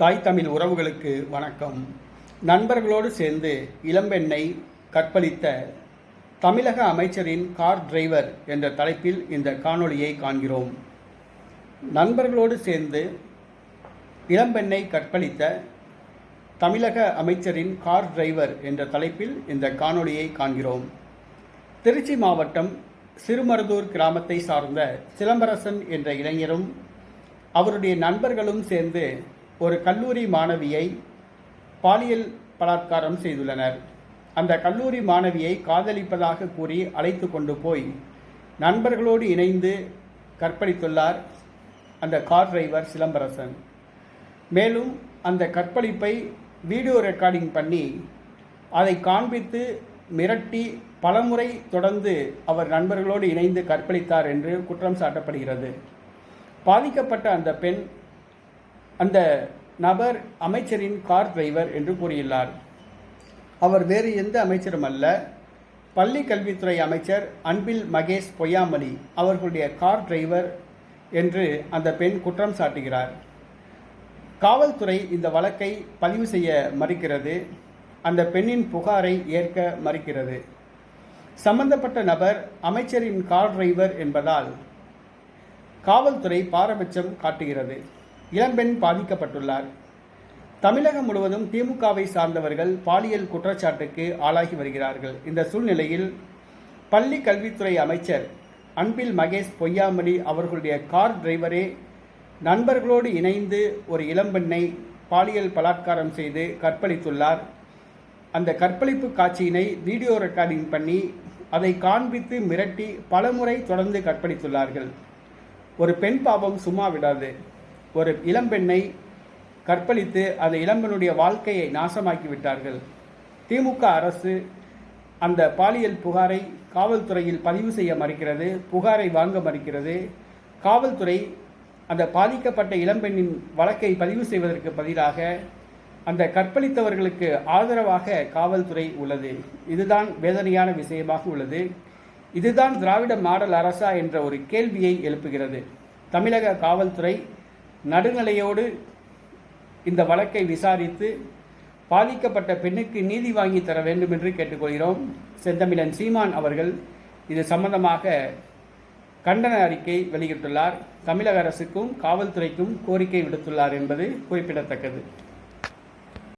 தாய் தமிழ் உறவுகளுக்கு வணக்கம். நண்பர்களோடு சேர்ந்து இளம்பெண்ணை கற்பழித்த தமிழக அமைச்சரின் கார் டிரைவர் என்ற தலைப்பில் இந்த காணொளியை காண்கிறோம். நண்பர்களோடு சேர்ந்து இளம்பெண்ணை கற்பழித்த தமிழக அமைச்சரின் கார் டிரைவர் என்ற தலைப்பில் இந்த காணொளியை காண்கிறோம். திருச்சி மாவட்டம் சிறுமருதூர் கிராமத்தை சார்ந்த சிலம்பரசன் என்ற இளைஞரும் அவருடைய நண்பர்களும் சேர்ந்து ஒரு கல்லூரி மாணவியை பாலியல் பலாத்காரம் செய்துள்ளனர். அந்த கல்லூரி மாணவியை காதலிப்பதாக கூறி அழைத்து கொண்டு போய் நண்பர்களோடு இணைந்து கற்பழித்துள்ளார் அந்த கார் டிரைவர் சிலம்பரசன். மேலும் அந்த கற்பழிப்பை வீடியோ ரெக்கார்டிங் பண்ணி அதை காண்பித்து மிரட்டி பலமுறை தொடர்ந்து அவர் நண்பர்களோடு இணைந்து கற்பழித்தார் என்று குற்றம் சாட்டப்படுகிறது. பாதிக்கப்பட்ட அந்த பெண் அந்த நபர் அமைச்சரின் கார் டிரைவர் என்று கூறியுள்ளார். அவர் வேறு எந்த அமைச்சரும் அல்ல. பள்ளி கல்வித்துறை அமைச்சர் அன்பில் மகேஷ் பொய்யாமணி அவர்களுடைய கார் டிரைவர் என்று அந்த பெண் குற்றம் சாட்டுகிறார். காவல்துறை இந்த வழக்கை பதிவு செய்ய மறுக்கிறது. அந்த பெண்ணின் புகாரை ஏற்க மறுக்கிறது. சம்பந்தப்பட்ட நபர் அமைச்சரின் கார் டிரைவர் என்பதால் காவல்துறை பாரபட்சம் காட்டுகிறது. இளம்பெண் பாதிக்கப்பட்டுள்ளார். தமிழகம் முழுவதும் திமுகவை சார்ந்தவர்கள் பாலியல் குற்றச்சாட்டுக்கு ஆளாகி வருகிறார்கள். இந்த சூழ்நிலையில் பள்ளி கல்வித்துறை அமைச்சர் அன்பில் மகேஷ் பொய்யாமணி அவர்களுடைய கார் டிரைவரே நண்பர்களோடு இணைந்து ஒரு இளம்பெண்ணை பாலியல் பலாத்காரம் செய்து கற்பழித்துள்ளார். அந்த கற்பழிப்பு காட்சியினை வீடியோ ரெக்கார்டிங் பண்ணி அதை காண்பித்து மிரட்டி பலமுறை தொடர்ந்து கற்பழித்துள்ளார்கள். ஒரு பெண் பாவம் சும்மா விடாது. ஒரு இளம்பெண்ணை கற்பழித்து அந்த இளம்பெண்ணுடைய வாழ்க்கையை நாசமாக்கி விட்டார்கள் திமுக அரசு அந்த பாலியல் புகாரை காவல்துறையில் பதிவு செய்ய மறுக்கிறது புகாரை வாங்க மறுக்கிறது. காவல்துறை அந்த பாதிக்கப்பட்ட இளம்பெண்ணின் வழக்கை பதிவு செய்வதற்கு பதிலாக அந்த கற்பழித்தவர்களுக்கு ஆதரவாக காவல்துறை உள்ளது. இதுதான் வேதனையான விஷயமாக உள்ளது. இதுதான் திராவிட மாடல் அரசா என்ற ஒரு கேள்வியை எழுப்புகிறது. தமிழக காவல்துறை நடுநிலையோடு இந்த வழக்கை விசாரித்து பாதிக்கப்பட்ட பெண்ணுக்கு நீதி வாங்கி தர வேண்டும் என்று கேட்டுக்கொள்கிறோம். செந்தமிழன் சீமான் அவர்கள் இது சம்பந்தமாக கண்டன அறிக்கை வெளியிட்டுள்ளார். தமிழக அரசுக்கும் காவல்துறைக்கும் கோரிக்கை விடுத்துள்ளார் என்பது குறிப்பிடத்தக்கது.